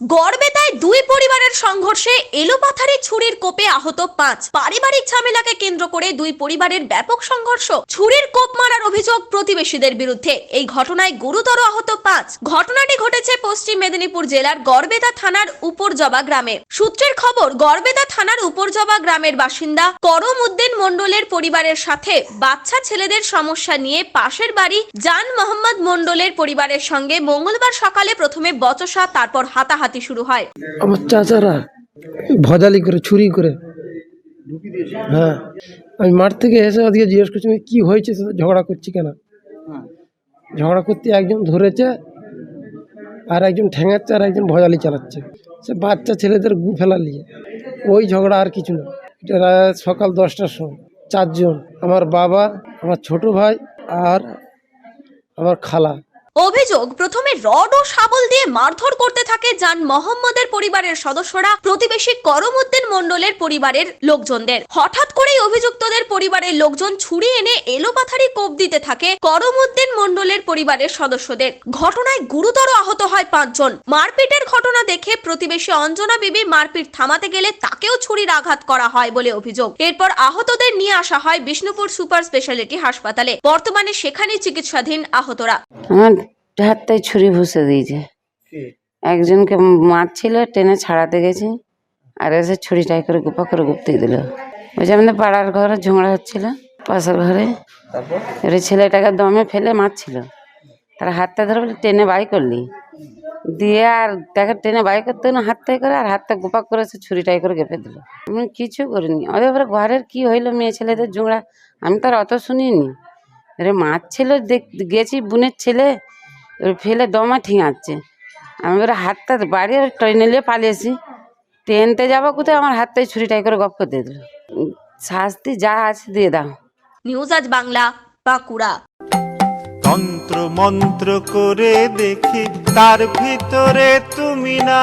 গড়বেতায় দুই পরিবারের সংঘর্ষে এলোপাথারি ছুরির কোপে আহত পাঁচ। পারিবারিক ঝামেলাকে কেন্দ্র করে দুই পরিবারের ব্যাপক সংঘর্ষ, ছুরির কোপ মারার অভিযোগ প্রতিবেশীদের বিরুদ্ধে। এই ঘটনায় গুরুতর আহত পাঁচ। ঘটনাটি ঘটেছে পশ্চিম মেদিনীপুর জেলার গড়বেতা থানার উপরজবা গ্রামে। সূত্রের খবর, গড়বেতা থানার উপরজবা গ্রামের বাসিন্দা করম উদ্দিন মণ্ডলের পরিবারের সাথে বাচ্চা ছেলেদের সমস্যা নিয়ে পাশের বাড়ি জান মোহাম্মদ মণ্ডলের পরিবারের সঙ্গে মঙ্গলবার সকালে প্রথমে বচসা, তারপর হাতাহাতি শুরু হয়। আমার চাচারা ভজালি করে, ছুরি করে। হ্যাঁ আমি মাঠ থেকে এসে ওদিকে জিজ্ঞেস করছি কি হয়েছে? ঝগড়া করছি কেন? ঝগড়া করতে একজন ধরেছে, আর একজন ঠেঙাচ্ছে, আর একজন ভজালি চালাচ্ছে। সে বাচ্চা ছেলেদের গু ফেলা নিয়ে। ওই ঝগড়া আর কিছু না। সকাল দশটার সময়। চারজন, আমার বাবা, আমার ছোট ভাই আর আমার খালা। অভিযোগ, প্রথমে রড ও শাবল দিয়ে মারধর করতে থাকে যান মোহাম্মদের পরিবারের সদস্যরা, প্রতিবেশী করমউদ্দিন মন্ডলের পরিবারের লোকজনদের। হঠাৎ করেই অভিযুক্তদের পরিবারের লোকজন ছুরি এনে এলোপাথারি কোপ দিতে থাকে করমউদ্দিন মন্ডলের পরিবারের সদস্যদের। ঘটনায় গুরুতর আহত হয় পাঁচজন। মারপিটের ঘটনা দেখে প্রতিবেশী অঞ্জনা বিবি মারপিট থামাতে গেলে তাকেও ছুরির আঘাত করা হয় বলে অভিযোগ। এরপর আহতদের নিয়ে আসা হয় বিষ্ণুপুর সুপার স্পেশালিটি হাসপাতালে। বর্তমানে সেখানেই চিকিৎসাধীন আহতরা। আমার হাতটায় ছুরি ভুষে দিয়েছে। একজনকে মারছিল টেনে ছাড়াতে গেছি আর এসে ছুরিটাই করে গুপা করে গুপতে দিল। যে আমাদের পাড়ার ঘরে ঝগড়া হচ্ছিল পাশের ঘরে। এবারে ছেলেটাকে দমে ফেলে মারছিল। তার হাতটা ধরে বলে টেনে বাই করলি। দিয়ে আর তাকে টেনে বাই করতে না হাতটাই করে আর হাতটা গোপাক করে সে ছুরিটাই করে গেপে দিল। আমি কিছু করিনি। ওদের ঘরের কি হইল মেয়ে ছেলেদের ঝগড়া? আমি তো আর অত শুনিনি। এবারে মারছিল দেখ গেছি বোনের ছেলে ফেলে দমা ঠিঙাচ্ছে। আমি এবারে হাতটা বাড়ি ট্রেনে নিয়ে পালিয়েছি। ট্রেনতে যাব কোথায়? আমার হাতটাই ছুরিটাই করে গপ করে দিয়ে দিল। শাস্তি যা আছে দিয়ে দাও। নিউজ আজ বাংলা বাঁকুড়া। তন্ত্র মন্ত্র করে দেখি তার ভিতরে তুমি না।